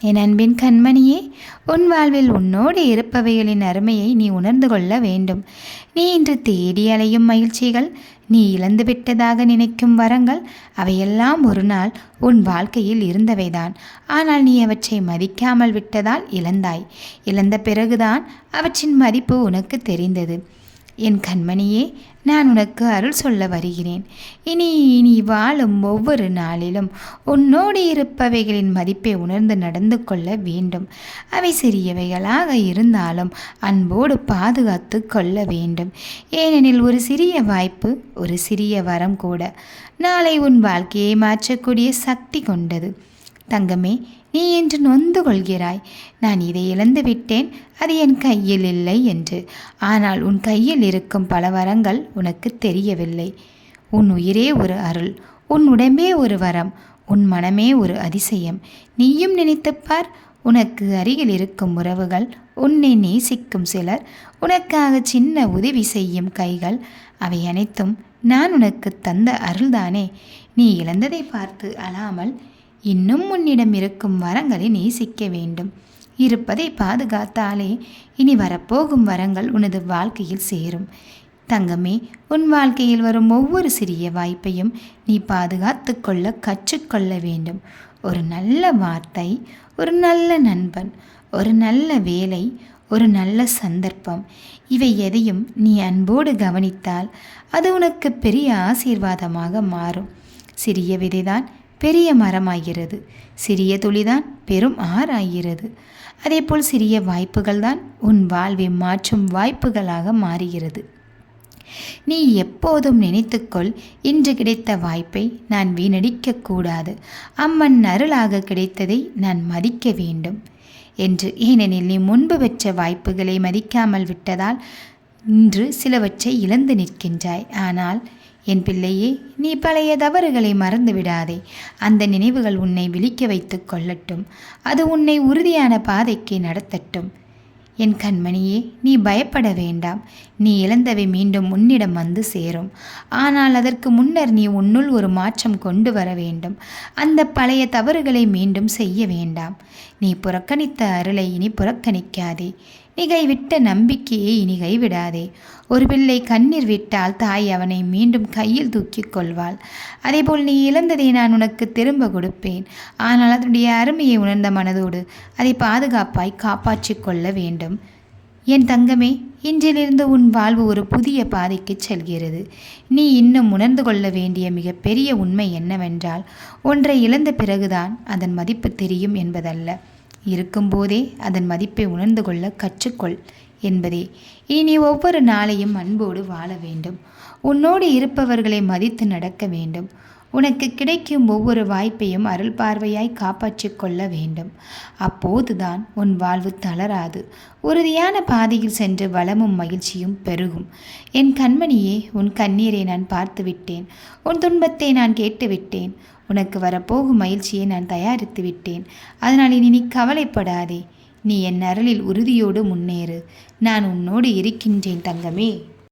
என் அன்பின் கண்மணியே உன் வாழ்வில் உன்னோடு இருப்பவைகளின் அருமையை நீ உணர்ந்து கொள்ள வேண்டும். நீ இன்று தேடி அலையும் மகிழ்ச்சிகள் நீ இழந்துவிட்டதாக நினைக்கும் வரங்கள் அவையெல்லாம் ஒரு நாள் உன் வாழ்க்கையில் இருந்தவைதான். ஆனால் நீ அவற்றை மதிக்காமல் விட்டதால் இழந்தாய். இழந்த பிறகுதான் அவற்றின் மதிப்பு உனக்கு தெரிந்தது. என் கண்மணியே நான் உனக்கு அருள் சொல்ல வருகிறேன். இனி இனி வாழும் ஒவ்வொரு நாளிலும் உன்னோடு இருப்பவைகளின் மதிப்பை உணர்ந்து நடந்து கொள்ள வேண்டும். அவை சிறியவைகளாக இருந்தாலும் அன்போடு பாதுகாத்து கொள்ள வேண்டும். ஏனெனில் ஒரு சிறிய வாய்ப்பு ஒரு சிறிய வரம் கூட. நாளை உன் வாழ்க்கையை மாற்றக்கூடிய சக்தி கொண்டது. தங்கமே நீ என்று நொந்து கொள்கிறாய். நான் இதை இழந்து விட்டேன். அது என் கையில் இல்லை என்று. ஆனால் உன் கையில் இருக்கும் பல வரங்கள் உனக்கு தெரியவில்லை. உன் உயிரே ஒரு அருள். உன் உடம்பே ஒரு வரம். உன் மனமே ஒரு அதிசயம். நீயும் நினைத்துப்பார் உனக்கு அருகில் இருக்கும் உறவுகள் உன்னை நேசிக்கும் சிலர். உனக்காக சின்ன உதவி செய்யும் கைகள். அவை அனைத்தும் நான் உனக்கு தந்த அருள்தானே. நீ இழந்ததை பார்த்து அழாமல் இன்னும் உன்னிடம் இருக்கும் வரங்களை நேசிக்க வேண்டும். இருப்பதை பாதுகாத்தாலே இனி வரப்போகும் வரங்கள் உனது வாழ்க்கையில் சேரும். தங்கமே உன் வாழ்க்கையில் வரும் ஒவ்வொரு சிறிய வாய்ப்பையும் நீ பாதுகாத்து கொள்ள கற்றுக்கொள்ள வேண்டும். ஒரு நல்ல வார்த்தை ஒரு நல்ல நண்பன் ஒரு நல்ல வேலை ஒரு நல்ல சந்தர்ப்பம் இவை எதையும் நீ அன்போடு கவனித்தால் அது உனக்கு பெரிய ஆசீர்வாதமாக மாறும். சிறிய விதைதான் பெரிய மரமாகிறது. சிறிய துளிதான் பெரும் ஆறாகிறது. அதேபோல் சிறிய வாய்ப்புகள் தான் உன் வாழ்வை மாற்றும் வாய்ப்புகளாக மாறுகிறது. நீ எப்போதும் நினைத்துக்கொள் இன்று கிடைத்த வாய்ப்பை நான் வீணடிக்கக்கூடாது அம்மன் அருளாக கிடைத்ததை நான் மதிக்க வேண்டும். என்று ஏனெனில் நீ முன்பு பெற்ற வாய்ப்புகளை மதிக்காமல் விட்டதால் இன்று சிலவற்றை இழந்து நிற்கின்றாய். ஆனால் என் பிள்ளையே நீ பழைய தவறுகளை மறந்து விடாதே அந்த நினைவுகள் உன்னை விழிக்க வைத்து கொள்ளட்டும். அது உன்னை உறுதியான பாதைக்கு நடத்தட்டும். என் கண்மணியே நீ பயப்பட வேண்டாம். நீ இழந்தவை மீண்டும் உன்னிடம் வந்து சேரும். ஆனால் அதற்கு முன்னர் நீ உன்னுள் ஒரு மாற்றம் கொண்டு வர வேண்டும். அந்த பழைய தவறுகளை மீண்டும் செய்ய வேண்டாம். நீ புறக்கணித்த அருளை இனி புறக்கணிக்காதே. நீ விட்ட நம்பிக்கையை இனி கைவிடாதே. ஒரு பிள்ளை கண்ணீர் விட்டால் தாய் அவனை மீண்டும் கையில் தூக்கிக் கொள்வாள். அதேபோல் நீ இழந்ததை நான் உனக்கு திரும்ப கொடுப்பேன். ஆனால் அதனுடைய அருமையை உணர்ந்த மனதோடு அதை பாதுகாப்பாய் காப்பாற்றிக் கொள்ள வேண்டும். என் தங்கமே இன்றிலிருந்து உன் வாழ்வு ஒரு புதிய பாதைக்கு செல்கிறது. நீ இன்னும் உணர்ந்து கொள்ள வேண்டிய மிகப்பெரிய உண்மை என்னவென்றால் ஒன்றை இழந்த பிறகுதான் அதன் மதிப்பு தெரியும் என்பதல்ல. இருக்கும்போதே அதன் மதிப்பை உணர்ந்து கொள்ள கற்றுக்கொள் என்பதே. இனி நீ ஒவ்வொரு நாளையும் அன்போடு வாழ வேண்டும். உன்னோடு இருப்பவர்களை மதித்து நடக்க வேண்டும். உனக்கு கிடைக்கும் ஒவ்வொரு வாய்ப்பையும் அருள் பார்வையாய் காப்பாற்றிக் கொள்ள வேண்டும். அப்போதுதான் உன் வாழ்வு தளராது. உறுதியான பாதையில் சென்று வளமும் மகிழ்ச்சியும் பெருகும். என் கண்மணியே உன் கண்ணீரை நான் பார்த்துவிட்டேன். உன் துன்பத்தை நான் கேட்டுவிட்டேன். உனக்கு வரப்போகும் மகிழ்ச்சியை நான் தயாரித்து விட்டேன். அதனால் இனி நீ கவலைப்படாதே. நீ என் அருளில் உறுதியோடு முன்னேறு. நான் உன்னோடு இருக்கின்றேன் தங்கமே.